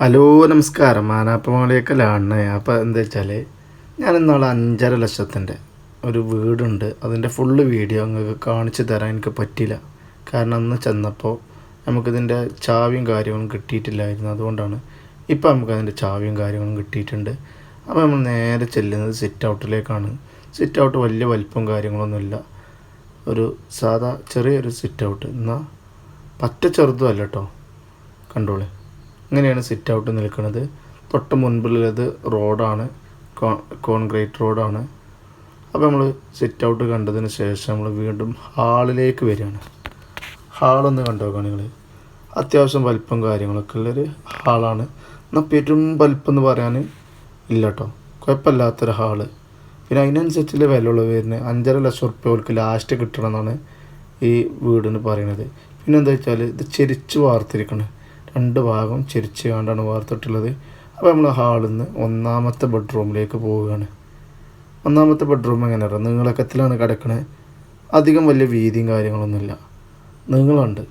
Hello നമസ്കാരം. മാനാപ്പമാളിയൊക്കെയാണ് അപ്പോൾ എന്താ വെച്ചാൽ ഞാൻ ഇന്നാളെ അഞ്ചര ലക്ഷത്തിന്റെ ഒരു വീടുണ്ട്. അതിന്റെ ഫുള്ള് വീഡിയോ നിങ്ങൾക്ക് കാണിച്ചു തരാൻ എനിക്ക് പറ്റില്ല കാരണം അന്ന് ചെന്നപ്പോൾ നമുക്കിതിന്റെ ചാവിയും കാര്യങ്ങളും കിട്ടിയിട്ടില്ലായിരുന്നു. അതുകൊണ്ടാണ് ഇപ്പോൾ നമുക്കതിന്റെ ചാവിയും കാര്യങ്ങളും കിട്ടിയിട്ടുണ്ട്. അപ്പോൾ നമ്മൾ നേരെ ചെല്ലുന്നത് സിറ്റ് ഔട്ടിലേക്കാണ് സിറ്റ് ഔട്ട് വലിയ വലിപ്പം കാര്യങ്ങളൊന്നുമില്ല. ഒരു സാധാ ചെറിയൊരു സിറ്റ് ഔട്ട് എന്നാൽ പറ്റ ചെറുതും അല്ല കേട്ടോ കണ്ടോളെ. ഇങ്ങനെയാണ് സിറ്റ് ഔട്ട് നിൽക്കുന്നത്. തൊട്ട് മുൻപിലുള്ളത് റോഡാണ് കോൺക്രീറ്റ് റോഡാണ് അപ്പോൾ നമ്മൾ സിറ്റ് ഔട്ട് കണ്ടതിന് ശേഷം നമ്മൾ വീണ്ടും ഹാളിലേക്ക് വരികയാണ്. ഹാളൊന്ന് കണ്ടു നോക്കുകയാണ് നിങ്ങൾ അത്യാവശ്യം വലിപ്പം കാര്യങ്ങളൊക്കെ ഉള്ളൊരു ഹാളാണ് എന്നാൽ പെരും വലിപ്പം എന്ന് പറയാൻ ഇല്ല കേട്ടോ കുഴപ്പമില്ലാത്തൊരു ഹാൾ പിന്നെ അതിനനുസരിച്ചുള്ള വിലയുള്ള വരുന്നത് അഞ്ചര ലക്ഷം റുപ്യ അവർക്ക് ലാസ്റ്റ് കിട്ടണമെന്നാണ് ഈ വീടിന് പറയുന്നത്. പിന്നെ എന്താ വെച്ചാൽ ഇത് ചെരിച്ച് വാർത്തിരിക്കണം. രണ്ട് ഭാഗം ചെരിച്ച് കണ്ടാണ് വാർത്തിട്ടുള്ളത് അപ്പോൾ നമ്മൾ ഹാളിൽ നിന്ന് ഒന്നാമത്തെ ബെഡ്റൂമിലേക്ക് പോവുകയാണ്. ഒന്നാമത്തെ ബെഡ്റൂം എങ്ങനെ അറിയാം? നീളക്കത്തിലാണ് കിടക്കണത് അധികം വലിയ വീതിയും കാര്യങ്ങളൊന്നുമില്ല. നിങ്ങളുണ്ട്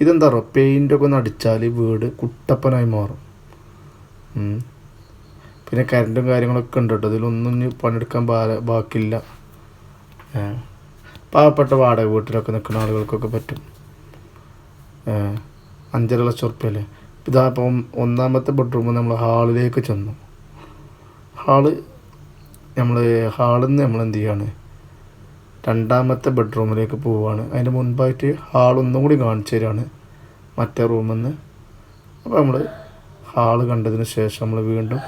ഇതെന്താ പറയുക പെയിന്റൊക്കെ ഒന്ന് അടിച്ചാൽ വീട് കുട്ടപ്പനായി മാറും. പിന്നെ കറണ്ടും കാര്യങ്ങളൊക്കെ ഉണ്ട് കേട്ടോ. ഇതിലൊന്നും ഇനി പണിയെടുക്കാൻ ബാക്കിയില്ല. പാവപ്പെട്ട വാടക വീട്ടിലൊക്കെ നിൽക്കുന്ന ആളുകൾക്കൊക്കെ പറ്റും. അഞ്ചര ലക്ഷം ഉറുപ്പ്യല്ലേ? ഇതാ അപ്പം ഒന്നാമത്തെ ബെഡ്റൂമിൽ നമ്മൾ ഹാളിലേക്ക് ചെന്നു. ഹാൾ നമ്മൾ ഹാളിൽ നിന്ന് നമ്മൾ എന്ത് ചെയ്യാണ്? രണ്ടാമത്തെ ബെഡ്റൂമിലേക്ക് പോവുകയാണ് അതിന് മുൻപായിട്ട് ഹാളൊന്നും കൂടി കാണിച്ചു തരികയാണ് മറ്റേ റൂമിൽ നിന്ന് അപ്പോൾ നമ്മൾ ഹാൾ കണ്ടതിന് ശേഷം നമ്മൾ വീണ്ടും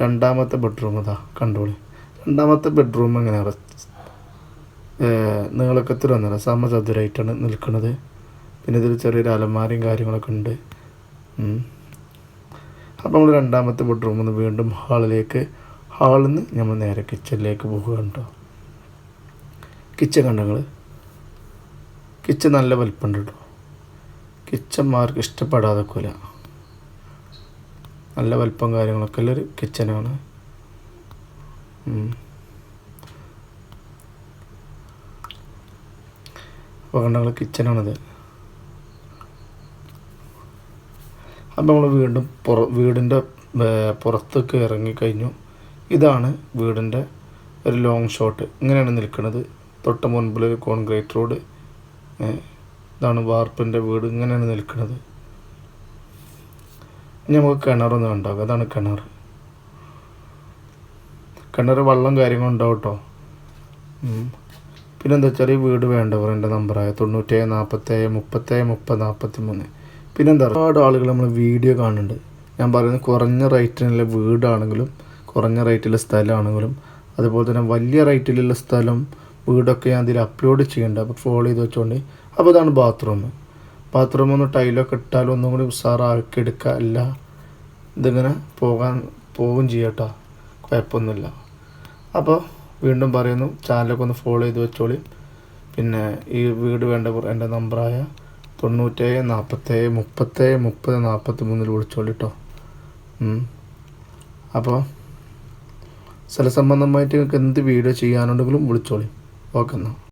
രണ്ടാമത്തെ ബെഡ്റൂം ഇതാ കണ്ടോളി. രണ്ടാമത്തെ ബെഡ്റൂം എങ്ങനെയാണ് നീളക്കത്തിൽ വന്നില്ല. സമചതുരായിട്ടാണ് നിൽക്കുന്നത് പിന്നെ ഇതിൽ ചെറിയൊരു അലമാരയും കാര്യങ്ങളൊക്കെ ഉണ്ട്. അപ്പോൾ നമ്മൾ രണ്ടാമത്തെ ബെഡ്റൂമിൽ നിന്ന് വീണ്ടും ഹാളിലേക്ക് ഹാളിൽ നിന്ന് നമ്മൾ നേരെ കിച്ചണിലേക്ക് പോകുകയാണ് കേട്ടോ കിച്ചൺ കണ്ടങ്ങൾ കിച്ചൺ നല്ല വലിപ്പമുണ്ട് കേട്ടോ കിച്ചന്മാർക്ക് ഇഷ്ടപ്പെടാതെ കൊല നല്ല വലിപ്പം കാര്യങ്ങളൊക്കെ ഉള്ളൊരു കിച്ചനാണ് അപ്പോൾ കണ്ടങ്ങൾ കിച്ചനാണിത് അപ്പോൾ നമ്മൾ വീണ്ടും പുറ വീടിന്റെ പുറത്തേക്ക് ഇറങ്ങിക്കഴിഞ്ഞു ഇതാണ് വീടിന്റെ ഒരു ലോങ് ഷോട്ട് ഇങ്ങനെയാണ് നിൽക്കുന്നത്. തൊട്ട് മുൻപിൽ കോൺക്രീറ്റ് റോഡ് ഇതാണ് വാർപ്പിന്റെ വീട്. ഇങ്ങനെയാണ് നിൽക്കുന്നത്. ഇനി നമുക്ക് കിണറൊന്നും ഉണ്ടാകും അതാണ് കിണർ. കിണർ വെള്ളം കാര്യങ്ങളും ഉണ്ടാവും കേട്ടോ. പിന്നെന്താ വെച്ചാൽ ഈ വീട് വേണ്ടവർ എന്റെ നമ്പറായ തൊണ്ണൂറ്റേഴ് നാൽപ്പത്തേഴ് മുപ്പത്തേഴ് മുപ്പത് നാൽപ്പത്തി മൂന്ന് പിന്നെ എന്താ ഒരുപാട് ആളുകൾ നമ്മൾ വീഡിയോ കാണുന്നുണ്ട്. ഞാൻ പറയുന്നത് കുറഞ്ഞ റേറ്റിനുള്ള വീടാണെങ്കിലും കുറഞ്ഞ റേറ്റിലുള്ള സ്ഥലമാണെങ്കിലും അതുപോലെ തന്നെ വലിയ റേറ്റിലുള്ള സ്ഥലം വീടൊക്കെ ഞാൻ അതിൽ അപ്ലോഡ് ചെയ്യേണ്ട അപ്പോൾ ഫോളോ ചെയ്ത് വെച്ചോണ്ട്. അപ്പോൾ അതാണ് ബാത്റൂം ബാത്റൂം ഒന്ന് ടൈലൊക്കെ ഇട്ടാലും ഒന്നും കൂടി ഉഷാറാക്കി എടുക്കുക അല്ല ഇതിങ്ങനെ പോകാൻ പോവും ചെയ്യട്ടോ കുഴപ്പമൊന്നുമില്ല. അപ്പോൾ വീണ്ടും പറയുന്നു ചാനലൊക്കെ ഒന്ന് ഫോളോ ചെയ്ത് വെച്ചോളി. പിന്നെ ഈ വീട് വേണ്ട എന്റെ നമ്പറായ തൊണ്ണൂറ്റേഴ് നാൽപ്പത്തേഴ് മുപ്പത്തേഴ് മുപ്പത് നാൽപ്പത്തി മൂന്നിൽ വിളിച്ചോളൂ കേട്ടോ അപ്പോൾ സ്ഥലസംബന്ധമായിട്ട് നിങ്ങൾക്ക് എന്ത് വീഡിയോ ചെയ്യാനുണ്ടെങ്കിലും വിളിച്ചോളി. ഓക്കെ എന്നാൽ